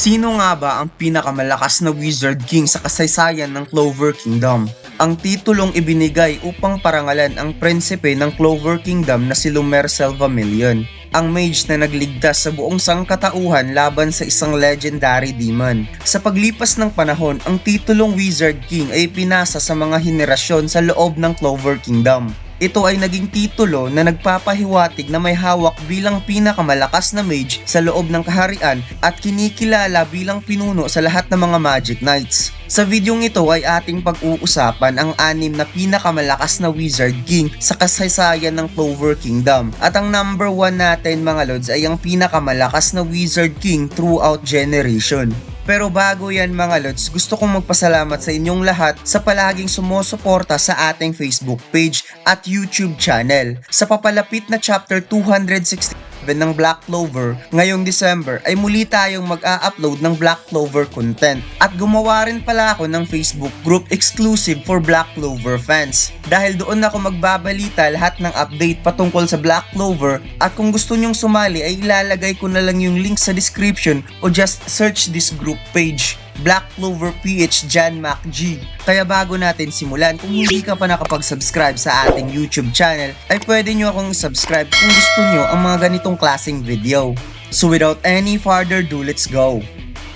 Sino nga ba ang pinakamalakas na Wizard King sa kasaysayan ng Clover Kingdom? Ang titulong ibinigay upang parangalan ang prinsipe ng Clover Kingdom na si Lumer Selvamillion, ang mage na nagligtas sa buong sangkatauhan laban sa isang legendary demon. Sa paglipas ng panahon, ang titulong Wizard King ay pinasa sa mga henerasyon sa loob ng Clover Kingdom. Ito ay naging titulo na nagpapahiwatig na may hawak bilang pinakamalakas na mage sa loob ng kaharian at kinikilala bilang pinuno sa lahat ng mga Magic Knights. Sa videong ito ay ating pag-uusapan ang anim na pinakamalakas na Wizard King sa kasaysayan ng Clover Kingdom. At ang number 1 natin mga lods ay ang pinakamalakas na Wizard King throughout generation. Pero bago yan mga lods, gusto kong magpasalamat sa inyong lahat sa palaging sumusuporta sa ating Facebook page at YouTube channel. Sa papalapit na chapter 267 ng Black Clover ngayong December ay muli tayong mag-a-upload ng Black Clover content. At gumawa rin pala ako ng Facebook group exclusive for Black Clover fans. Dahil doon ako magbabalita lahat ng update patungkol sa Black Clover at kung gusto nyong sumali ay ilalagay ko na lang yung link sa description o just search this group page. Black Clover PH Jan Mac G. Kaya bago natin simulan, kung hindi ka pa nakapag-subscribe sa ating YouTube channel, ay pwede nyo akong subscribe kung gusto nyo ang mga ganitong klaseng video. So without any further ado, let's go!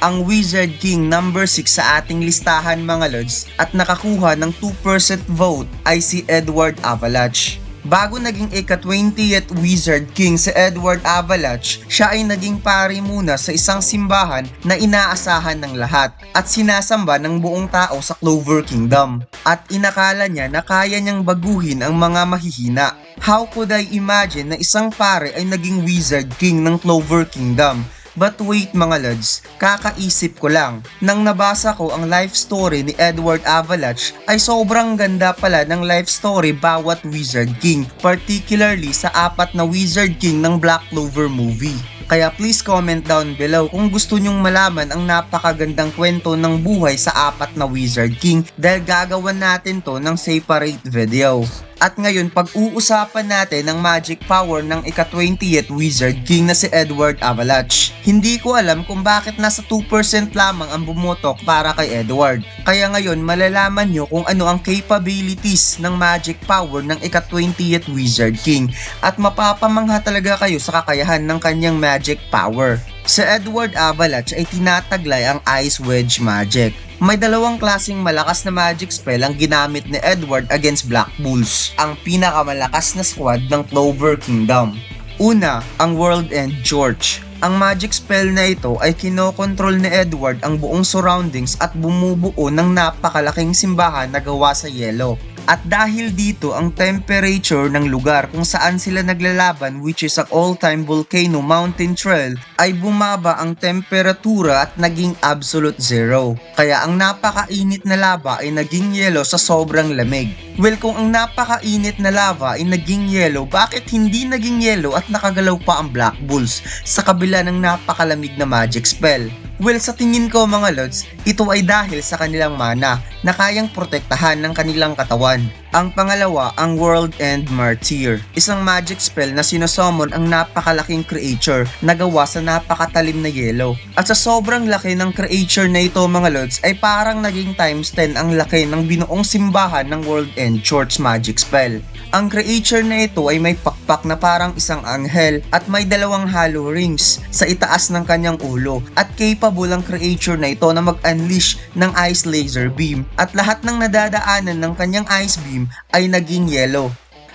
Ang Wizard King number 6 sa ating listahan mga lods at nakakuha ng 2% vote ay si Edward Avalanche. Bago naging ika-20th Wizard King si Edward Avalanche, siya ay naging pari muna sa isang simbahan na inaasahan ng lahat at sinasamba ng buong tao sa Clover Kingdom. At inakala niya na kaya niyang baguhin ang mga mahihina. How could I imagine na isang pare ay naging Wizard King ng Clover Kingdom? But wait mga lads, kakaisip ko lang. Nang nabasa ko ang life story ni Edward Avalanche ay sobrang ganda pala ng life story bawat Wizard King, particularly sa apat na Wizard King ng Black Clover movie. Kaya please comment down below kung gusto nyong malaman ang napakagandang kwento ng buhay sa apat na Wizard King dahil gagawan natin to ng separate video. At ngayon, pag-uusapan natin ang magic power ng ika-20th Wizard King na si Edward Avalanche. Hindi ko alam kung bakit nasa 2% lamang ang bumotok para kay Edward. Kaya ngayon, malalaman nyo kung ano ang capabilities ng magic power ng ika-20th Wizard King at mapapamangha talaga kayo sa kakayahan ng kanyang magic power. Sa Edward Avalanche ay tinataglay ang Ice Wedge Magic. May dalawang klaseng malakas na magic spell ang ginamit ni Edward against Black Bulls, ang pinakamalakas na squad ng Clover Kingdom. Una, ang World End George. Ang magic spell na ito ay kinokontrol ni Edward ang buong surroundings at bumubuo ng napakalaking simbahan na gawa sa yelo. At dahil dito ang temperature ng lugar kung saan sila naglalaban which is ang all-time volcano mountain trail ay bumaba ang temperatura at naging absolute zero. Kaya ang napakainit na lava ay naging yelo sa sobrang lamig. Well kung ang napakainit na lava ay naging yelo, bakit hindi naging yelo at nakagalaw pa ang Black Bulls sa kabila ng napakalamig na magic spell? Well, sa tingin ko mga lods, ito ay dahil sa kanilang mana na kayang protektahan ng kanilang katawan. Ang pangalawa, ang World End Martyr. Isang magic spell na sinosomon ang napakalaking creature na gawa sa napakatalim na yelo. At sa sobrang laki ng creature na ito mga lods ay parang naging times 10 ang laki ng binuong simbahan ng World End Church magic spell. Ang creature na ito ay may pakpak na parang isang anghel at may dalawang hollow rings sa itaas ng kanyang ulo at capable ang creature na ito na mag-unleash ng ice laser beam at lahat ng nadadaanan ng kanyang ice beam ay naging yellow.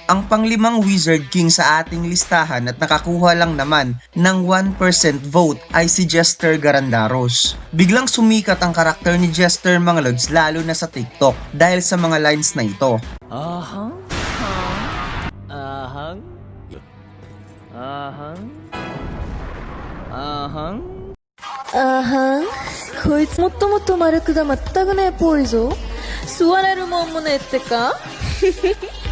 Ang panglimang Wizard King sa ating listahan at nakakuha lang naman ng 1% vote ay si Jester Garandaros. Biglang sumikat ang karakter ni Jester mga lalo na sa TikTok dahil sa mga lines na ito. Ahang? Ahang? Ahang? Ahang? あーはんこいつもっともっと丸くが全くねえぽいぞ。座れるもんもねえってか？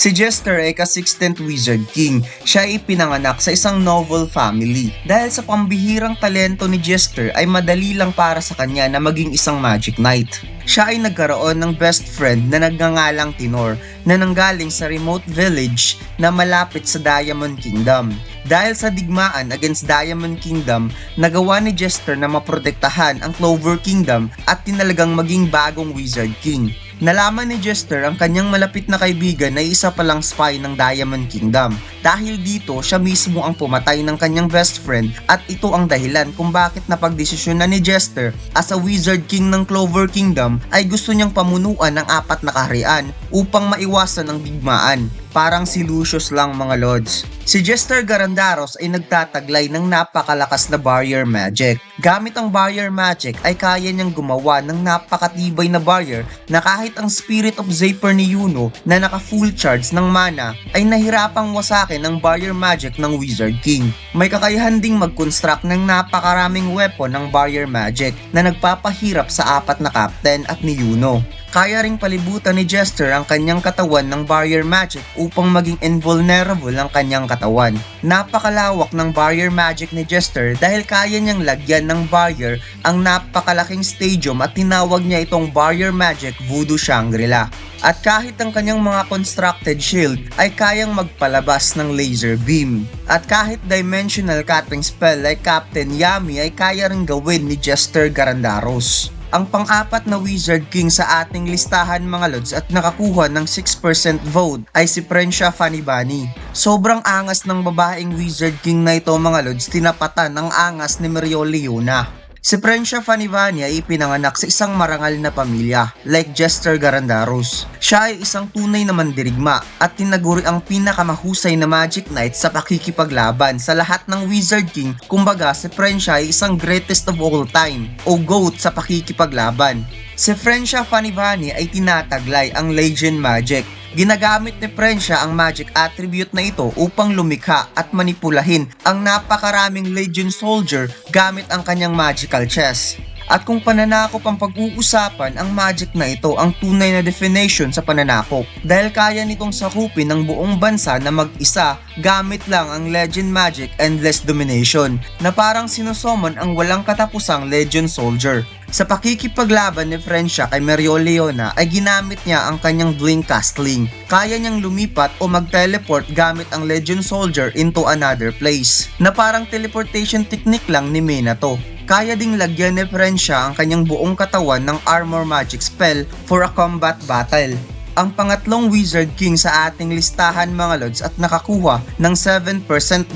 Si Jester ay ka-16th Wizard King. Siya ay pinanganak sa isang noble family. Dahil sa pambihirang talento ni Jester ay madali lang para sa kanya na maging isang Magic Knight. Siya ay nagkaroon ng best friend na nagngangalang Tinor na nanggaling sa remote village na malapit sa Diamond Kingdom. Dahil sa digmaan against Diamond Kingdom, nagawa ni Jester na maprotektahan ang Clover Kingdom at tinalagang maging bagong Wizard King. Nalaman ni Jester ang kanyang malapit na kaibigan na isa palang spy ng Diamond Kingdom. Dahil dito, siya mismo ang pumatay ng kanyang best friend at ito ang dahilan kung bakit napagdesisyon na ni Jester as a Wizard King ng Clover Kingdom ay gusto niyang pamunuan ng apat na kaharian upang maiwasan ang digmaan. Parang si Lucius lang mga lords. Si Jester Garandaros ay nagtataglay ng napakalakas na barrier magic. Gamit ang barrier magic ay kaya niyang gumawa ng napakatibay na barrier na kahit ang Spirit of Zaper ni Yuno na naka full charge ng mana ay nahirapang wasakin ng barrier magic ng Wizard King. May kakayahan ding mag-construct ng napakaraming weapon ng barrier magic na nagpapahirap sa apat na captain at ni Yuno. Kaya ring palibutan ni Jester ang kanyang katawan ng barrier magic upang maging invulnerable ang kanyang katawan. Napakalawak ng barrier magic ni Jester dahil kaya niyang lagyan ng barrier ang napakalaking stadium at tinawag niya itong barrier magic Voodoo Shangri-La. At kahit ang kanyang mga constructed shield ay kayang magpalabas ng laser beam. At kahit dimensional cutting spell like Captain Yami ay kaya ring gawin ni Jester Garandaros ang pang-apat na Wizard King sa ating listahan mga lods at nakakuha ng 6% vote ay si Prensya Fanibani. Sobrang angas ng babaeng Wizard King na ito mga lods, tinapatan ng angas ni Mario Leona. Si Prensya Fanivani ay ipinanganak sa isang marangal na pamilya, like Jester Garandaros. Siya ay isang tunay na mandirigma at tinaguri ang pinakamahusay na Magic Knight sa pakikipaglaban sa lahat ng Wizard King. Kumbaga, si Prensya ay isang greatest of all time o GOAT sa pakikipaglaban. Si Frensha Fanivani ay tinataglay ang Legion Magic. Ginagamit ni Frensha ang magic attribute na ito upang lumikha at manipulahin ang napakaraming Legion Soldier gamit ang kanyang magical chess. At kung pananakop ang pag-uusapan, ang magic na ito ang tunay na definition sa pananakop. Dahil kaya nitong sakupin ng buong bansa na mag-isa gamit lang ang Legend Magic Endless Domination na parang sinusummon ang walang katapusang Legend Soldier. Sa pakikipaglaban ni Frensha kay Mario Leona ay ginamit niya ang kanyang Blink Castling. Kaya niyang lumipat o mag-teleport gamit ang Legend Soldier into another place. Na parang teleportation technique lang ni Minato. Kaya ding lagyan ni Frensha ang kanyang buong katawan ng armor magic spell for a combat battle. Ang pangatlong Wizard King sa ating listahan mga lods at nakakuha ng 7%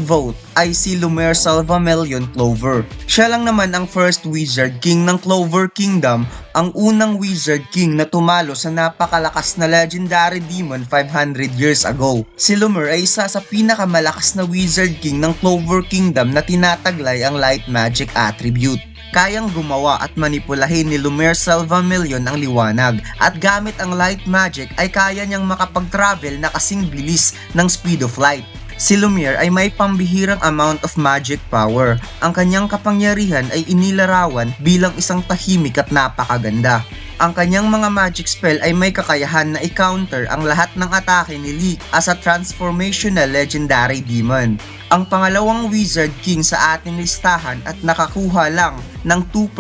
vote ay si Lumer Salvamelion Clover. Siya lang naman ang first Wizard King ng Clover Kingdom, ang unang Wizard King na tumalo sa napakalakas na legendary demon 500 years ago. Si Lumer ay isa sa pinakamalakas na Wizard King ng Clover Kingdom na tinataglay ang light magic attribute kayang gumawa at manipulahin ni Lumiere Salvamillion ang liwanag at gamit ang light magic ay kaya niyang makapag-travel na kasing bilis ng speed of light. Si Lumiere ay may pambihirang amount of magic power. Ang kanyang kapangyarihan ay inilarawan bilang isang tahimik at napakaganda. Ang kanyang mga magic spell ay may kakayahan na i-counter ang lahat ng atake ni Lee as a transformational legendary demon. Ang pangalawang Wizard King sa ating listahan at nakakuha lang ng 2%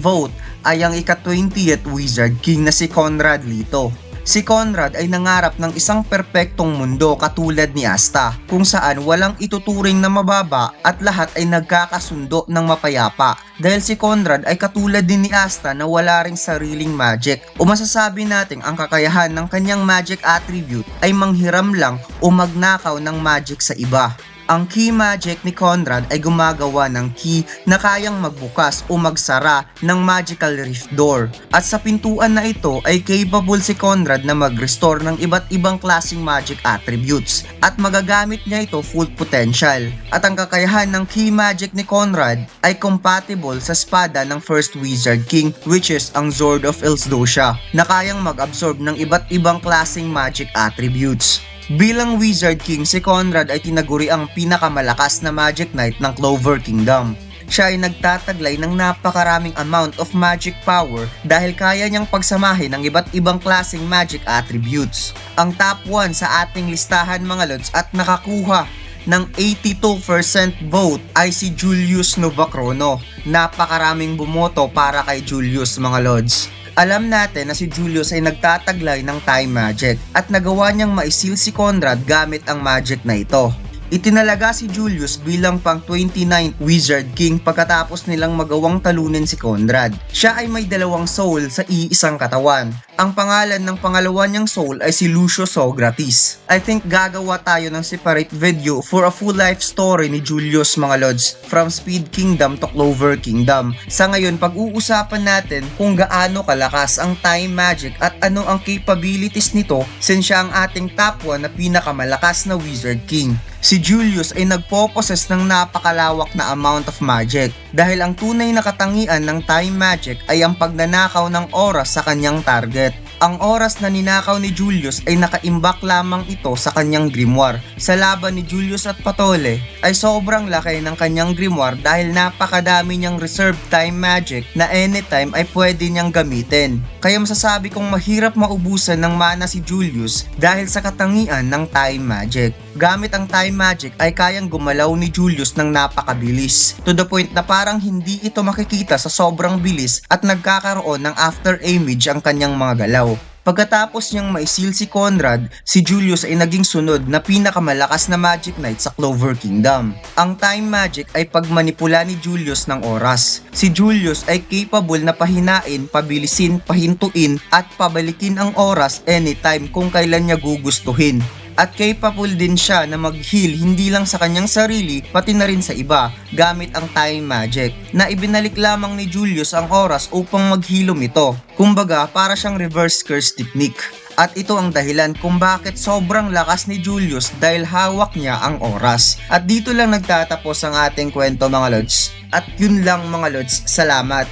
vote ay ang ika-20th Wizard King na si Conrad Lito. Si Conrad ay nangarap ng isang perpektong mundo katulad ni Asta, kung saan walang ituturing na mababa at lahat ay nagkakasundo ng mapayapa. Dahil si Conrad ay katulad din ni Asta na wala ring sariling magic o masasabi nating ang kakayahan ng kanyang magic attribute ay manghiram lang o magnakaw ng magic sa iba. Ang key magic ni Conrad ay gumagawa ng key na kayang magbukas o magsara ng magical rift door. At sa pintuan na ito ay capable si Conrad na mag-restore ng iba't ibang klaseng magic attributes at magagamit niya ito full potential. At ang kakayahan ng key magic ni Conrad ay compatible sa espada ng first Wizard King which is ang Zord of Elsdosia na kayang mag-absorb ng iba't ibang klaseng magic attributes. Bilang Wizard King, si Conrad ay tinaguri ang pinakamalakas na Magic Knight ng Clover Kingdom. siya ay nagtataglay ng napakaraming amount of magic power dahil kaya niyang pagsamahin ng iba't ibang klaseng magic attributes. Ang top 1 sa ating listahan mga lods at nakakuha ng 82% vote ay si Julius Novacrono. Napakaraming bumoto para kay Julius mga lods. Alam natin na si Julius ay nagtataglay ng time magic at nagawa niyang maisil si Conrad gamit ang magic na ito. Itinalaga si Julius bilang pang 29th Wizard King pagkatapos nilang magawang talunin si Conrad. Siya ay may dalawang soul sa iisang katawan. Ang pangalan ng pangalawa niyang soul ay si Lucio Socrates. I think gagawa tayo ng separate video for a full life story ni Julius mga lods from Speed Kingdom to Clover Kingdom. Sa ngayon, pag-uusapan natin kung gaano kalakas ang time magic at ano ang capabilities nito since siya ang ating top 1 na pinakamalakas na Wizard King. Si Julius ay nagpo-possess ng napakalawak na amount of magic dahil ang tunay na katangian ng time magic ay ang pagnanakaw ng oras sa kanyang target. Ang oras na ninakaw ni Julius ay nakaimbak lamang ito sa kanyang grimoire. Sa laban ni Julius at Patole ay sobrang laki ng kanyang grimoire dahil napakadami niyang reserved time magic na anytime ay pwede niyang gamitin. Kaya masasabi kong mahirap maubusan ng mana si Julius dahil sa katangian ng time magic. Gamit ang time magic ay kayang gumalaw ni Julius ng napakabilis. To the point na parang hindi ito makikita sa sobrang bilis at nagkakaroon ng after image ang kanyang mga galaw. Pagkatapos niyang maisil si Conrad, si Julius ay naging sunod na pinakamalakas na Magic Knight sa Clover Kingdom. Ang time magic ay pagmanipula ni Julius ng oras. Si Julius ay capable na pahinain, pabilisin, pahintuin at pabalikin ang oras anytime kung kailan niya gugustuhin at capable din siya na mag-heal hindi lang sa kanyang sarili pati na rin sa iba gamit ang time magic na ibinalik lamang ni Julius ang oras upang maghilom ito. Kumbaga para siyang reverse curse technique. At ito ang dahilan kung bakit sobrang lakas ni Julius dahil hawak niya ang oras. At dito lang nagtatapos ang ating kwento mga lods. At yun lang mga lods, salamat.